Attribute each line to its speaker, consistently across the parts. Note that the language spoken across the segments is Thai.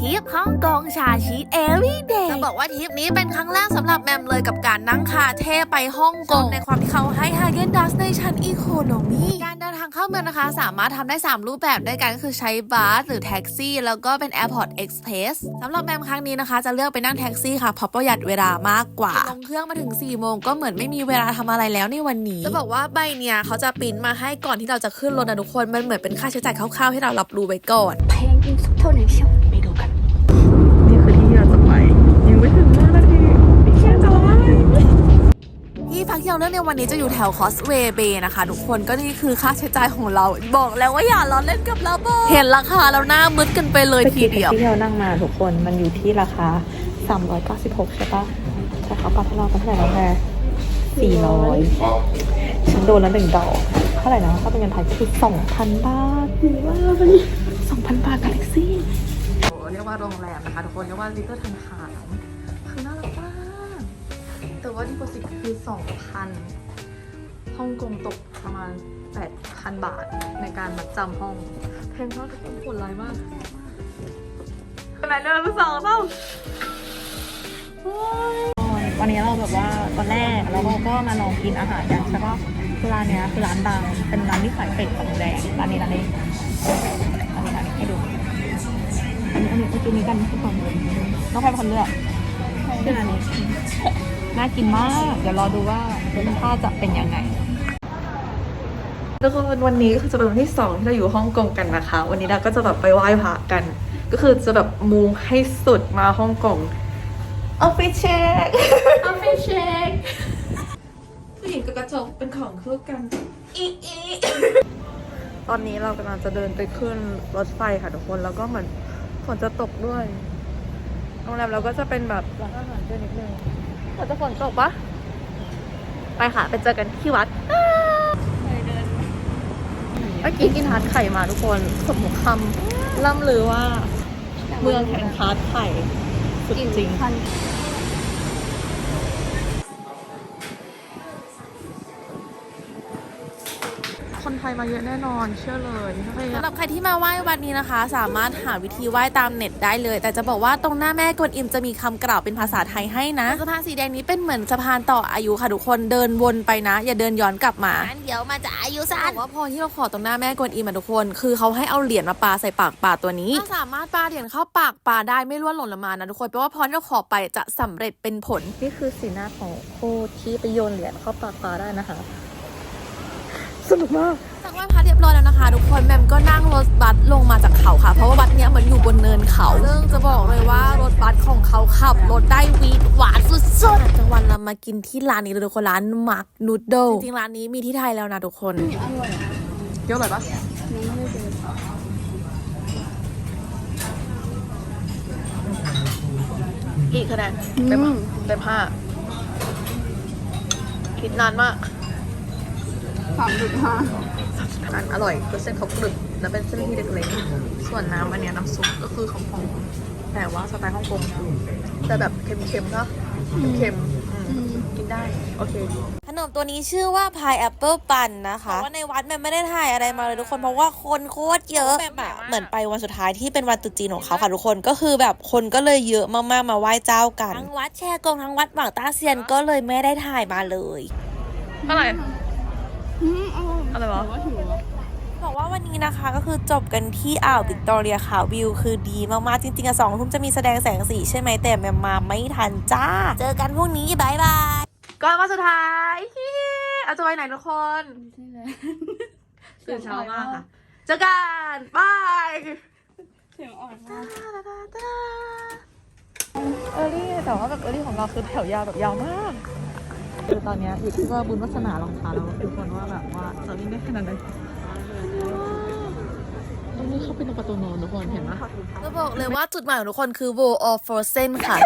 Speaker 1: ทริปฮ่องกงชาชีตเอวีเดย์จะบอกว่าทริปนี้เป็นครั้งแรกสำหรับแมมเลยกับการนั่งคาเท่ไปฮ่องกงในความที่เขาให้ฮาเกนดัสในชั้นอีโคโนมีการเดินทางเข้าเมืองนะคะ สามารถทำได้ 3 รูปแบบด้วยกันก็คือใช้บัสหรือแท็กซี่ แล้วก็เป็น Airport Express สำหรับแมมครั้งนี้นะคะ จะเลือกไปนั่งแท็กซี่ค่ะเพราะประหยัดเวลามากกว่าลงเครื่องมาถึง4โมงก็เหมือนไม่มีเวลาทำอะไรแล้วในวันนี้ จะบอกว่าใบเนี่ยเขาจะปริ้นมาให้ก่อนที่เราจะขึ้นรถนะทุกคนมันเหมือนเป็นค่าใช้จ่ายคร่าวๆให้เรารับรู้ไว้ก่อน
Speaker 2: แพงยิ่งสักเท่าไหร่เชียวไปดูกัน
Speaker 3: นี่คือที่เราจะไป ยังไม่ถึงห้านาทีพี่แค่จะไที่
Speaker 1: พักที่เราเลือกในวันนี้จะอยู่แถวคอสเวย์เบย์นะคะ ทุกคนก็นี่คือค่าใช้จ่ายของเราบอกแล้วว่าอย่าล้อเล่นกับเราบอเห็นราคาแล้วหน้ามึดกันไปเลยทีเดียว
Speaker 3: ที่เรานั่งมาทุกคนมันอยู่ที่ราคา 396 ใช่ปะแต่เขาปรับให้เราไปเท่าไหร่แล้วแม่400ฉันโดนแล้วหนึ่งดอกเท่าไหร่นะถ้าเป็นเงินไทยก็คือ2,000 บาทว้าวนี่2,000 บาทกาแล็กซี่เรียกว่าโรงแรมนะคะทุกคนเรียกว่าลิตเติ้ลทันทา แต่ว่าดีโพสิตคือ2,000ฮ่องกงตกประมาณ 8,000 บาทในการมัดจำห้องแพงมากทุกคนผลร้ายมากไหนเริ่มสองสามวันนี้เราแบบว่าตอนแรกเราก็มาลองกินอาหารกันใช่ปะคือร้านเนี้ยคือร้านดังเป็นร้านที่ขายเป็ดกับหมูแดงร้านนี้ร้านนี้ร้านนี้ร้านนี้ให้ดูอันนี้อันนี้ไปกินนี้กันทุกคนน้องแพรเป็นคนเลือกชื่อร้านนี้ น่ากินมาก เดี๋ยวรอดูว่ารสชาติจะเป็นยังไงทุกคนวันนี้ก็คือจะเป็นวันที่สองที่เราอยู่ฮ่องกงกันนะคะ วันนี้เราก็จะแบบไปไหว้พระกัน ก็คือจะแบบมูให้สุดมาฮ่องกงออฟฟิศเช็คออฟฟิศเช็คผู้หญิงกับกระจกเป็นของคู่กันอีอีตอนนี้เรากำลังจะเดินไปขึ้นรถไฟค่ะทุกคนแล้วก็เหมือนฝนจะตกด้วยโรงแรมเราก็จะเป็นแบบร้านอาหารด้วยนิดนึง ฝนจะฝนตกปะไปค่ะ ไปเจอกันที่วัดเมื่อกี้กินทาร์ตไข่มาทุกคนสมคำล่ำลือว่า เมืองแห่งทาร์ตไข่ สุดจริง คนไทยมาเยอะแน่นอนเชื่อเลยถ้าใคร
Speaker 1: สำหรับใครที่มาไหว้วัดนี้นะคะ สามารถหาวิธีไหว้ตามเน็ตได้เลย แต่จะบอกว่าตรงหน้าแม่กวนอิมจะมีคำกล่าวเป็นภาษาไทยให้นะสะพานสีแดงนี้เป็นเหมือนสะพานต่ออายุค่ะทุกคนเดินวนไปนะ อย่าเดินย้อนกลับมาเดี๋ยวมาจะอายุสั้นว่าพอที่เราขอตรงหน้าแม่กวนอิมอะทุกคน คือเขาให้เอาเหรียญมาปาใส่ปากปลาตัวนี้ถ้าสามารถปาเหรียญเข้าปากปลาได้ไม่ร่วงหล่นลงมานะทุกคนแปลว่าพรที่เราขอไปจะสำเร็จเป็นผล
Speaker 3: นี่คือสีหน้าของโคที่ไปโยนเหรียญเข้าปากปลาได้นะคะ สนุกมาก
Speaker 1: จากไหว้พระเรียบร้อยแล้วนะคะ ทุกคนแมมก็นั่งรถบัสลงมาจากเขาค่ะ เพราะว่าบัสเนี้ยเหมือนอยู่บนเนินเขาซึ่งจะบอกเลยว่ารถบัสของเขาขับรถได้วีดหวานสุดๆจังหวันเรามากินที่ร้านนี้เลยทุกคนร้านมักนูดเดิลจริงๆร้านนี้มีที่ไทยแล้วนะทุกคนเยอะเลยปะกี่คะแนนเต็มเต็มห้าคิดนานมาก
Speaker 2: สามจุดห้า
Speaker 3: ร้านอร่อยคือเส้นเขากรึบแล้วเป็นเส้นที่เล็กๆ ส่วนน้ำอันเนี้ยน้ำซุปก็คือของของแต่ว่าสไตล์ฮ่องกงนะแต่แบบเค็มๆเนาะเค็มๆอืมกินได้ โอเค
Speaker 1: ขนมตัวนี้ชื่อว่าพายแอปเปิลปันนะคะ ว่าในวัดแม่ไม่ได้ถ่ายอะไรมาเลยทุกคน เพราะว่าคนโคตรเยอะแบบเหมือนไปวันสุดท้ายที่เป็นวันตรุษจีนของเขาค่ะทุกคน ก็คือแบบคนก็เลยเยอะมากๆมาไหว้เจ้ากัน ทั้งวัดแชกงทั้งวัดหวังต้าเซียนก็เลยไม่ได้ถ่ายมาเลย
Speaker 3: อะไร
Speaker 2: อืม อร่อย
Speaker 3: อะไรวะ
Speaker 2: แต่ว่าหิวอะ
Speaker 1: บอกว่าวันนี้นะคะก็คือจบกันที่อ่าววิกตอเรียค่ะวิวคือดีมากๆ จริงๆอะสองทุ่มจะมีแสดงแสงสีใช่ไหมแต่แมมมาไม่ทันจ้า เจอกันพรุ่งนี้บายบาย
Speaker 3: ก็มาสุดท้ายฮิเอาจะไปไหนทุกคน
Speaker 2: ไม่ใช่เลย
Speaker 3: ตื่นเช้ามากค่ะ เจอกันบาย
Speaker 2: เสียงอ่อนมาก
Speaker 3: เออรี่แต่ว่าแบบเออรี่ของเราคือแถวยาวแบบยาวมาก คือตอนเนี้ยอยู่ที่ว่าบุญวัฒนารองเท้าแล้วทุกคนว่าแบบว่าจะวิ่งได้ขนาดไหนตรงนี้เข้าไปในประตูนอนทุกคนเห็นไหม
Speaker 1: จะบอกเลยว่าจุดหมายของทุกคนคือ World of Frozen ค่ะ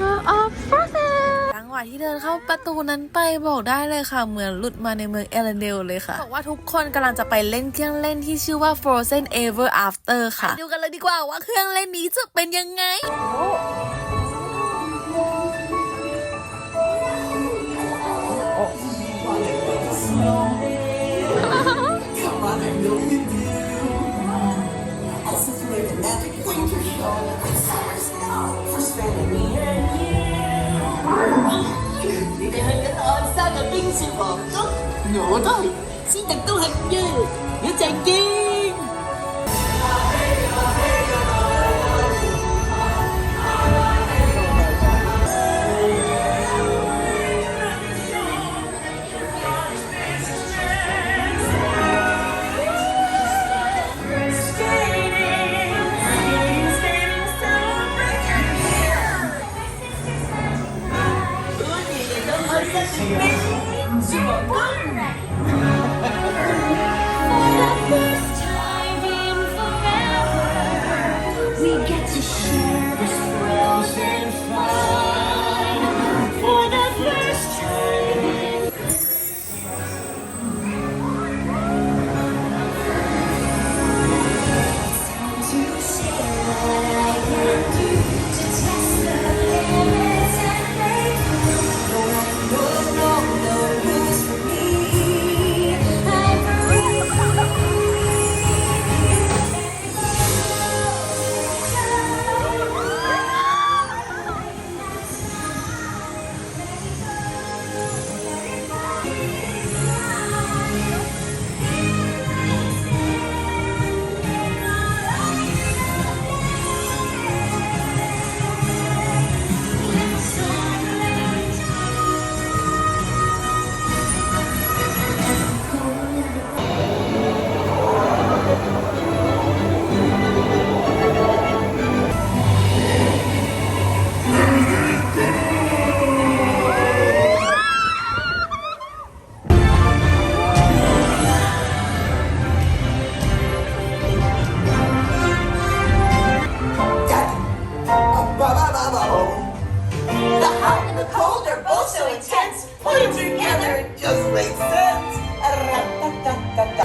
Speaker 3: World of Frozen
Speaker 1: จังหวะที่เดินเข้าประตูนั้นไปบอกได้เลยค่ะ เหมือนหลุดมาในเมืองเอเลนเดลเลยค่ะ บอกว่าทุกคนกำลังจะไปเล่นเครื่องเล่นที่ชื่อว่า Frozen Ever After ค่ะ ดูกันเลยดีกว่าว่าเครื่องเล่นนี้จะเป็นยังไง
Speaker 4: Thì hãy cảm
Speaker 5: ơn sao là binh sư phụ tốt? Ngộ Xin thật tôi hình như Như chàng kia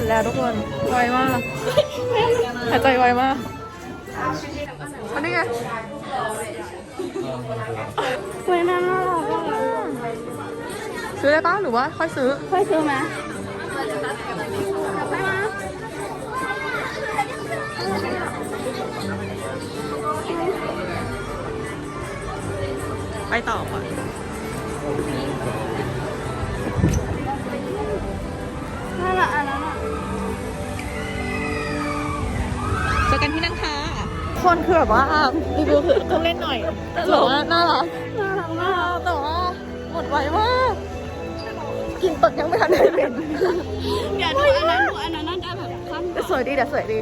Speaker 3: แล้วทุกคนไวมากหายใจไวมากอันนี้ไง
Speaker 2: สวยนะน่ารักอะ
Speaker 3: ซื้อได้ปะหรือว่าค่อยซื้อ
Speaker 2: ค่อยซื้อไหม
Speaker 3: ไปต่อก่อน
Speaker 2: น่ารักอันนั้นอะ
Speaker 3: อกันที่นั่นค่ะ คนคือแบบว่ารีวิวคือต้องเล่นหน่อยแต่ว่าน่ารัก
Speaker 2: น่ารักมาก
Speaker 3: แต่ว่าหมดไวมากกินตดยังไม่ทันได้เป็น
Speaker 2: อย่าดูอันนั้นดูอันนั้นน่าจะแบบขั้น
Speaker 3: แต่สวยดีแต่สวยดี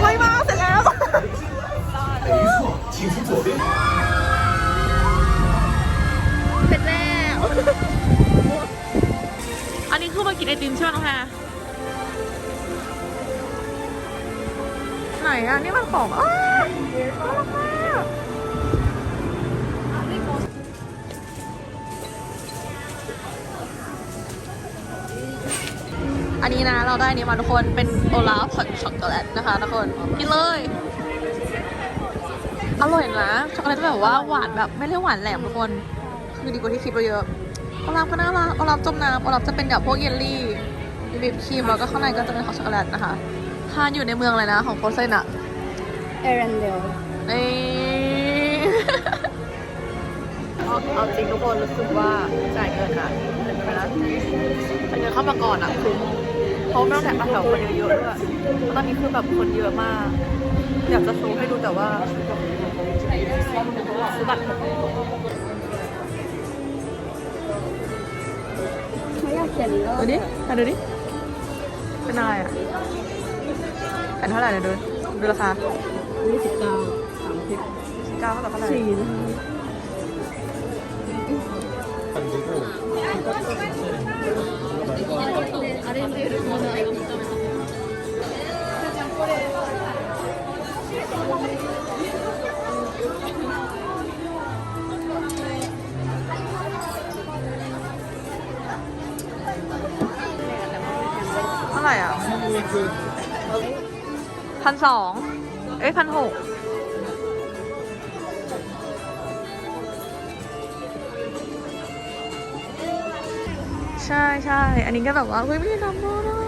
Speaker 3: ไวมากเสร็จแล้วเอันนี้คือมากินไอติมใช่ไหมน้องแพรไหนอะ นี่มันของอ้าวน่ารักมากอันนี้นะเราได้นี้มาทุกคนเป็นโอลาฟผัดช็อกโกแลตนะคะทุกคนกินเลย อร่อยนะ ช็อกโกแลตแบบว่าหวานแบบไม่ได้หวานแหลมทุกคน คือดีกว่าที่คิดไปเยอะ โอลาฟก็น่ารักโอลาฟจมน้ำโอลาฟจะเป็นแบบพวกเยลลี่มีวิปครีมแล้วก็ข้างในก็จะเป็นของช็อกโกแลตนะคะทานอยู่ในเมืองอะไรนะ ของโฟเซนอะ
Speaker 2: เอเรนเดล
Speaker 3: นี่เอาเอาจริงทุกคนรู้สึกว่าจ่ายเงินอะเงินไปแล้วจ่ายเงินเข้ามาก่อนอะคุ้มเพราะไม่ต้องแถมมาแถวคนเยอะๆด้วยแล้วตอนนี้คือแบบคนเยอะมาก อยากจะซูมให้ดูแต่ว่าซื้อบัตร
Speaker 2: เขียนอีกแล้ว
Speaker 3: ดูดิมาดูดิ เป็นอะไรอะอันเท่าไหร่เดี๋ยวดู ดูราคา
Speaker 2: ยี่สิบเก้าสามสิบ
Speaker 3: เก้าเท่ากับเท่าไหร่
Speaker 2: สี่นะ
Speaker 3: เพันสองเอ้ยพันหกใช่ใช่ อันนี้ก็แบบว่าเฮ้ยไม่ได้ทำโมนะ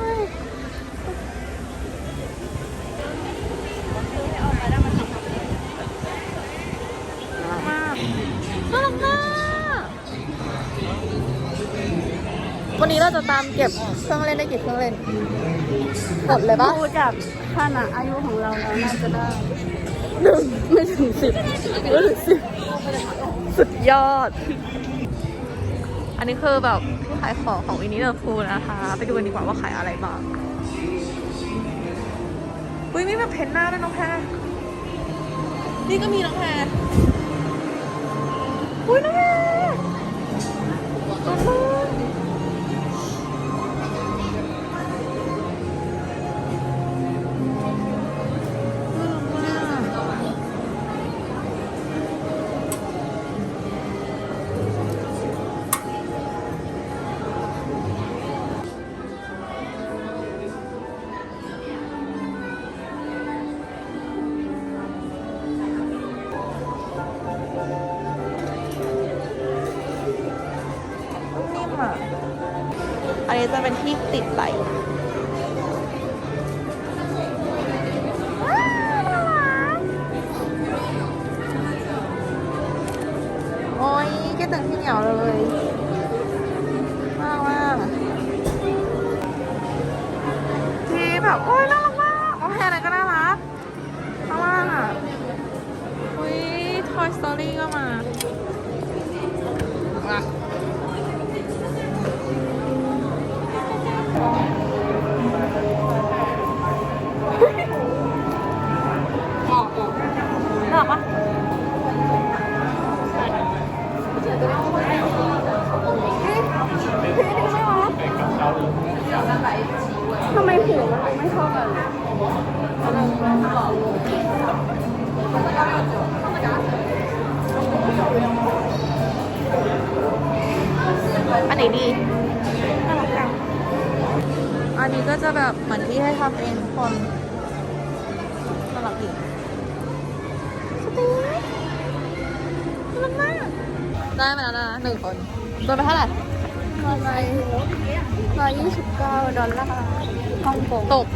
Speaker 3: วันนี้เราจะตามเก็บเครื่องเล่นได้กี่เครื่องเล่นหมดเลยปะ
Speaker 2: ดูจากขนาดอายุของเราแล้วน่าจะได้หนึ่งไม่ถึงสิบไม่ถึงสิบ
Speaker 3: สุดยอด อันนี้คือแบบที่ขายของของวินิเดอร์พูนะคะ ไปดูกันดีกว่าว่าขายอะไรบ้างอุ้ยมีแบบเพ้นหน้าด้วยน้องแพรนี่ก็มีน้องแพร อันนี้จะเป็นที่ติดไหล่โอ้ยคิดถึงพี่เหนียวเลยมากมากที่แบบโอ้ย ได้มาแล้วนะหนึ่งคนโดนไปเท่าไหร่
Speaker 2: ร้อยร้อยยี่สิบเก้าดอลลาร์ฮ่องกง
Speaker 3: ตก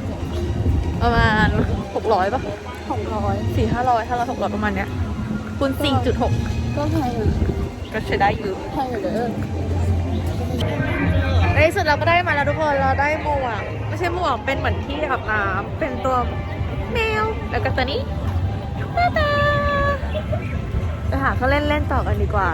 Speaker 3: ประมาณหกร้อยป่ะ
Speaker 2: หกร้อย
Speaker 3: สี่ห้าร้อยห้าร้อยหกร้อยประมาณเนี้ยคูณสี่จุดหก
Speaker 2: ก็แพงอยู่
Speaker 3: ก็ใช้ได้อยู่
Speaker 2: แพงอยู่เด้อ
Speaker 3: ในที่สุดเราก็ได้มาแล้วทุกคนเราได้หมวกไม่ใช่หมวกเป็นเหมือนที่อาบน้ำเป็นตัวแมวแล้วก็ตัวนี้ตาตาไปหาเขาเล่นเล่นต่อกันดีกว่า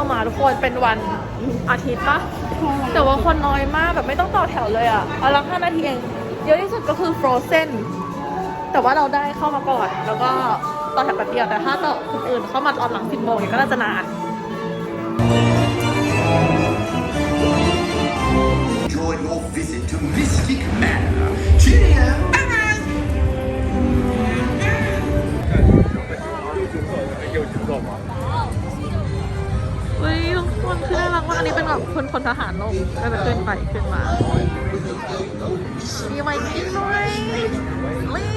Speaker 3: เที่ยวมาทุกคนเป็นวันอาทิตย์ปะแต่ว่าคนน้อยมากแบบไม่ต้องต่อแถวเลยอะเอาละห้านาทีเองเยอะที่สุดก็คือ frozen แต่ว่าเราได้เข้ามาก่อน แล้วก็ต่อแถวแป๊บเดียวแต่ถ้าต่อคนอื่นเข้ามาตอนหลังสิบโมงเนี่ยก็น่าจะนาน
Speaker 6: enjoy your visit to Mystic Manor. Cheerio!
Speaker 3: คนคนทหารลงก็จะขึ้นไปขึ้นมา มีไวกิ้งด้วยลิง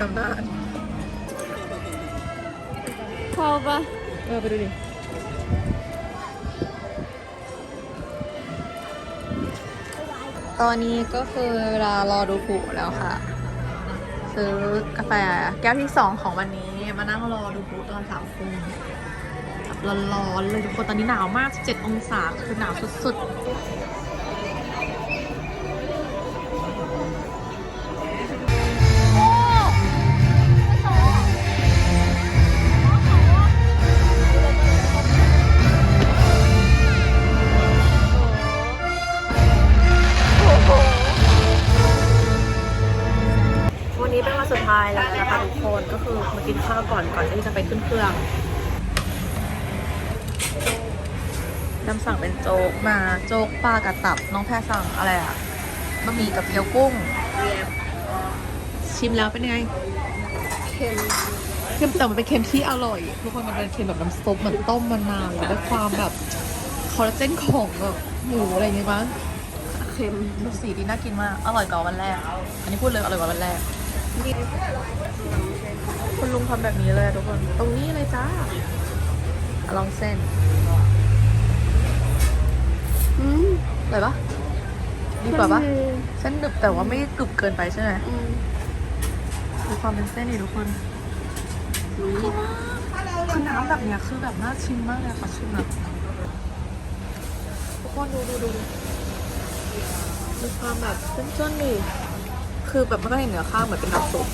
Speaker 3: ตำนาน
Speaker 2: เข้าปะ
Speaker 3: เออไปดูดิตอนนี้ก็คือเวลารอดูผุแล้วค่ะ ซื้อกาแฟแก้วที่สองของวันนี้มานั่งรอดูผุตอนสามทุ่มแบบร้อนๆเลยทุกคนตอนนี้หนาวมาก 17 องศาคือหนาวสุดๆ สุดท้ายแล้วนะคะทุกคนก็คือมากินข้าวก่อนก่อนที่จะไปขึ้นเครื่องน้ำสั่งเป็นโจ๊กมาโจ๊กปลากระตับ น้องแพรสั่งอะไรอะบะหมี่กับเกี๊ยวกุ้ง ชิมแล้วเป็นยังไง
Speaker 2: เค็ม
Speaker 3: เค็มแต่มันเป็นเค็มที่อร่อย ทุกคนมันเป็นเค็มแบบน้ำซุปเหมือนต้มมะนาวแล้วด้วยความแบบคอลลาเจนของแบบหมูอะไรอย่างเงี้ยมั้ง
Speaker 2: เค็ม
Speaker 3: ดูสีดีน่ากินมาก อร่อยกว่าวันแรก อันนี้พูดเลยอร่อยกว่าวันแรก คุณลุงทำแบบนี้เลยอะทุกคน ตรงนี้เลยจ้าอะลองเส้น
Speaker 2: อืม
Speaker 3: อร่อยปะดีกว่าปะ
Speaker 2: เค็ม
Speaker 3: เส้นหนึบแต่ว่าไม่กรึบเกินไปใช่ไหม
Speaker 2: อืม
Speaker 3: ดูความเป็นเส้นนี่ทุกคน
Speaker 2: อืม
Speaker 3: คือน้ำแบบเนี้ยคือแบบน่าชิมมากเลยค่ะชิมแบบทุกคนดูดูดูดูมีความแบบเส้นๆดิ คือแบบไม่ได้เห็นเนื้อข้าวเหมือนเป็นน้ำซุป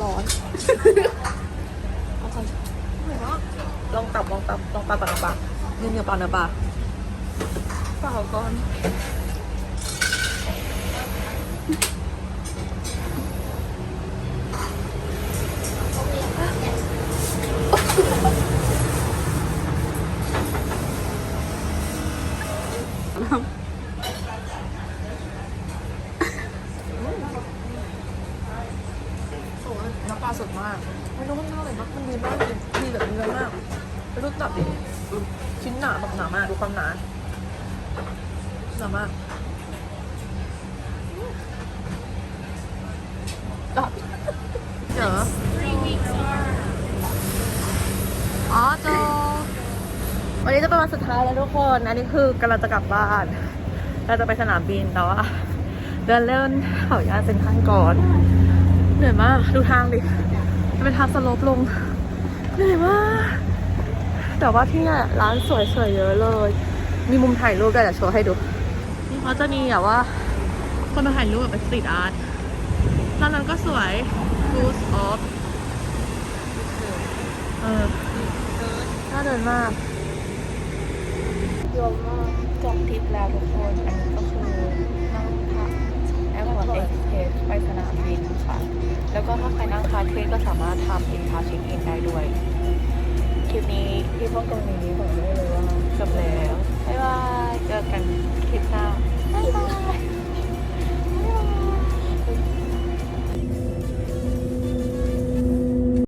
Speaker 3: ร้อนเอาไปลองตับลองตับลองปลาปลาปลาเนื้อเนื้อปลาเนื้อปลาเปล่าก่อนน้ ชิ้นหนาแบบหนามากดูความหนาหนามากตับเดี๋ยวอ๋อโจวันนี้จะเป็นวันสุดท้ายแล้วทุกคน อันนี้คือกำลังจะกลับบ้าน เราจะไปสนามบินแต่ว่าเดินเล่นเขาย่าเซ็นทรัลก่อนเหนื่อยมาก ดูทางดิ มันเป็นทางสโลปลงเหนื่อยมาก แต่ว่าที่เนี่ยร้านสวยๆเยอะเลย มีมุมถ่ายรูปด้วยเดี๋ยวโชว์ให้ดู นี่เขาจะมีแบบว่า คนมาถ่ายรูปแบบเป็นสตรีทอาร์ตร้านนั้นก็สวย Goose Off เออน่าเดินมากเยอะมากจบทริปแล้วทุกคน อันนี้ก็คือนั่งพักแอร์พอร์ตเอ็กซ์เพรสไปสนามบินค่ะ แล้วก็ถ้าใครนั่งคาเฟ่ก็สามารถทำอินทาเช็คอินได้ด้วย คลิปนี้ที่พวกตรงนี้ผมไม่รู้ว่าจบแล้ว บ๊ายบาย เจอกันคลิปหน้าบ๊ายบาย